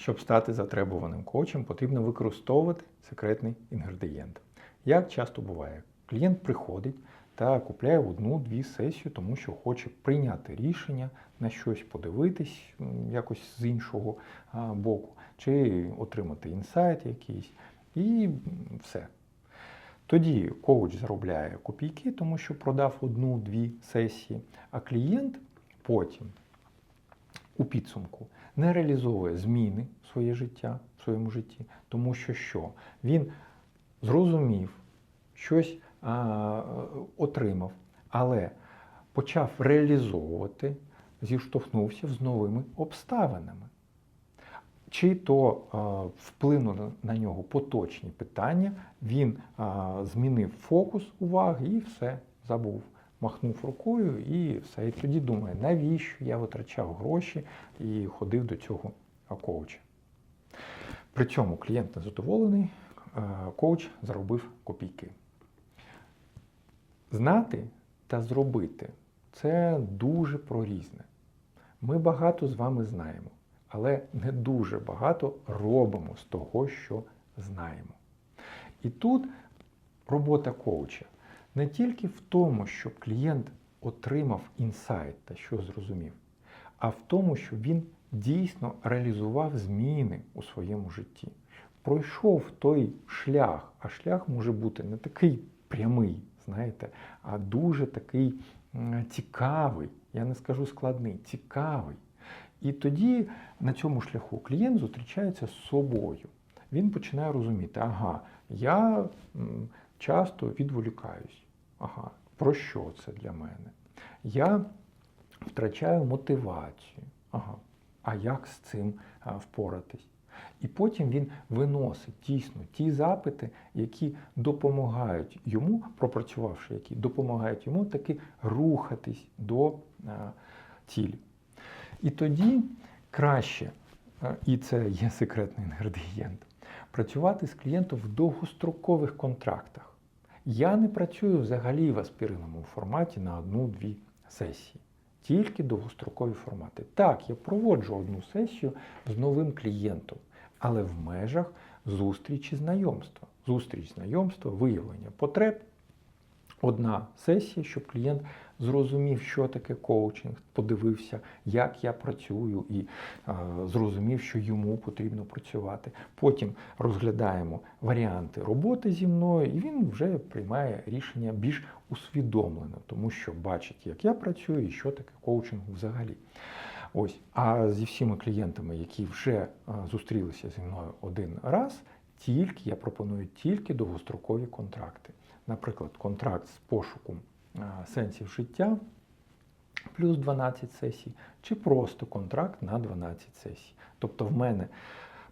Щоб стати затребуваним коучем, потрібно використовувати секретний інгредієнт. Як часто буває, клієнт приходить та купляє одну-дві сесії, тому що хоче прийняти рішення на щось подивитись якось з іншого боку, чи отримати інсайт якийсь, і все. Тоді коуч заробляє копійки, тому що продав одну-дві сесії, а клієнт потім у підсумку не реалізовує зміни в своє життя, в своєму житті, тому що що? Він зрозумів, щось а, отримав, але почав реалізовувати, зіштовхнувся з новими обставинами. Чи то а, вплинули на нього поточні питання, він а, змінив фокус уваги і все забув. Махнув рукою і все. І тоді думає, навіщо я витрачав гроші і ходив до цього коуча. При цьому клієнт незадоволений, а, коуч заробив копійки. Знати та зробити це дуже про різне. Ми багато з вами знаємо, але не дуже багато робимо з того, що знаємо. І тут робота коуча не тільки в тому, щоб клієнт отримав інсайт та що зрозумів, а в тому, щоб він дійсно реалізував зміни у своєму житті. Пройшов той шлях, а шлях може бути не такий прямий, знаєте, а дуже такий цікавий, я не скажу складний, цікавий. І тоді на цьому шляху клієнт зустрічається з собою. Він починає розуміти, ага, я часто відволікаюсь. Ага, про що це для мене? Я втрачаю мотивацію. Ага, а як з цим впоратись? І потім він виносить дійсно ті запити, які допомагають йому, пропрацювавши які, допомагають йому таки рухатись до а, цілі. І тоді краще, а, і це є секретний інгредієнт, працювати з клієнтом в довгострокових контрактах. Я не працюю взагалі в аспіриному форматі на одну-дві сесії. Тільки довгострокові формати. Так, я проводжу одну сесію з новим клієнтом, але в межах зустрічі знайомства. Зустріч знайомства, виявлення потреб. Одна сесія, щоб клієнт зрозумів, що таке коучинг, подивився, як я працюю, і е, зрозумів, що йому потрібно працювати. Потім розглядаємо варіанти роботи зі мною, і він вже приймає рішення більш усвідомлено, тому що бачить, як я працюю і що таке коучинг взагалі. Ось, а зі всіма клієнтами, які вже е, зустрілися зі мною один раз, тільки я пропоную тільки довгострокові контракти. Наприклад, контракт з пошуком сенсів життя плюс 12 сесій, чи просто контракт на 12 сесій. Тобто в мене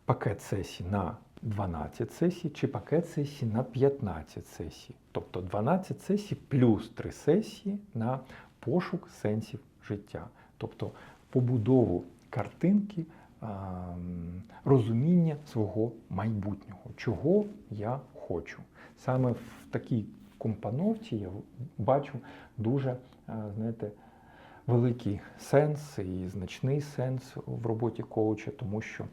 пакет сесій на 12 сесій, чи пакет сесій на 15 сесій. Тобто 12 сесій плюс 3 сесії на пошук сенсів життя. Тобто побудову картинки, розуміння свого майбутнього, чого я хочу. Саме в такій компоновці я бачу дуже, знаєте, великий сенс і значний сенс в роботі коуча, тому що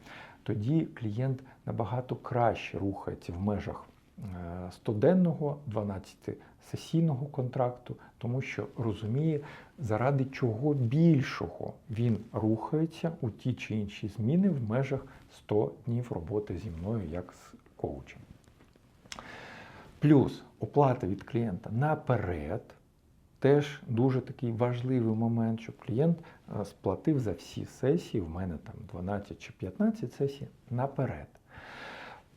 тоді клієнт набагато краще рухається в межах е, 100-денного 12-сесійного контракту, тому що розуміє, заради чого більшого він рухається у ті чи інші зміни в межах 100 днів роботи зі мною як з коучем. Плюс оплата від клієнта наперед. Теж дуже такий важливий момент, щоб клієнт е, сплатив за всі сесії, в мене там 12 чи 15 сесій наперед.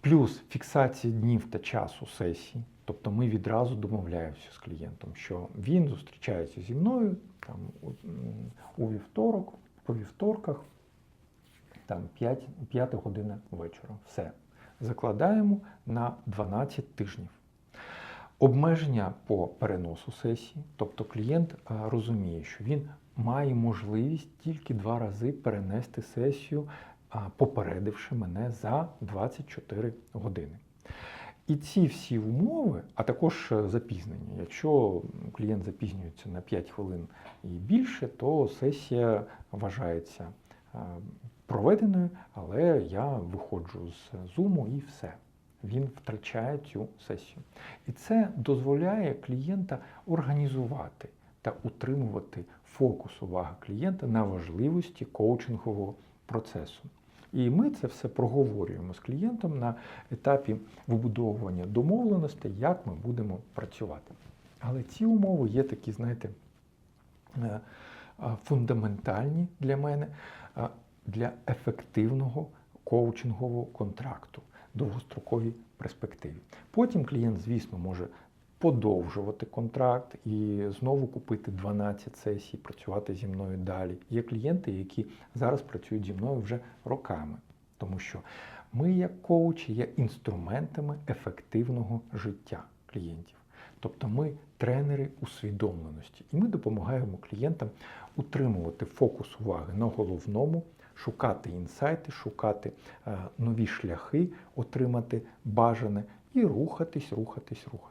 Плюс фіксація днів та часу сесій. Тобто ми відразу домовляємося з клієнтом, що він зустрічається зі мною там, у, вівторок, по вівторках, там 5, 5 година вечора. Все. Закладаємо на 12 тижнів. Обмеження по переносу сесії, тобто клієнт розуміє, що він має можливість тільки два рази перенести сесію, попередивши мене за 24 години. І ці всі умови, а також е, запізнення. Якщо клієнт запізнюється на 5 хвилин і більше, то сесія вважається проведеною, але я виходжу з Zoom і все. Він втрачає цю сесію. І це дозволяє клієнта організувати та утримувати фокус уваги клієнта на важливості коучингового процесу. І ми це все проговорюємо з клієнтом на етапі вибудовування домовленостей, як ми будемо працювати. Але ці умови є такі, знаєте, е, фундаментальні для мене для ефективного коучингового контракту довгостроковій перспективі. Потім клієнт, звісно, може подовжувати контракт і знову купити 12 сесій, працювати зі мною далі. Є клієнти, які зараз працюють зі мною вже роками, тому що ми, як коучі, є інструментами ефективного життя клієнтів. Тобто ми тренери усвідомленості, і ми допомагаємо клієнтам утримувати фокус уваги на головному, шукати інсайти, шукати е, нові шляхи, отримати бажане і рухатись, рухатись, рухатись.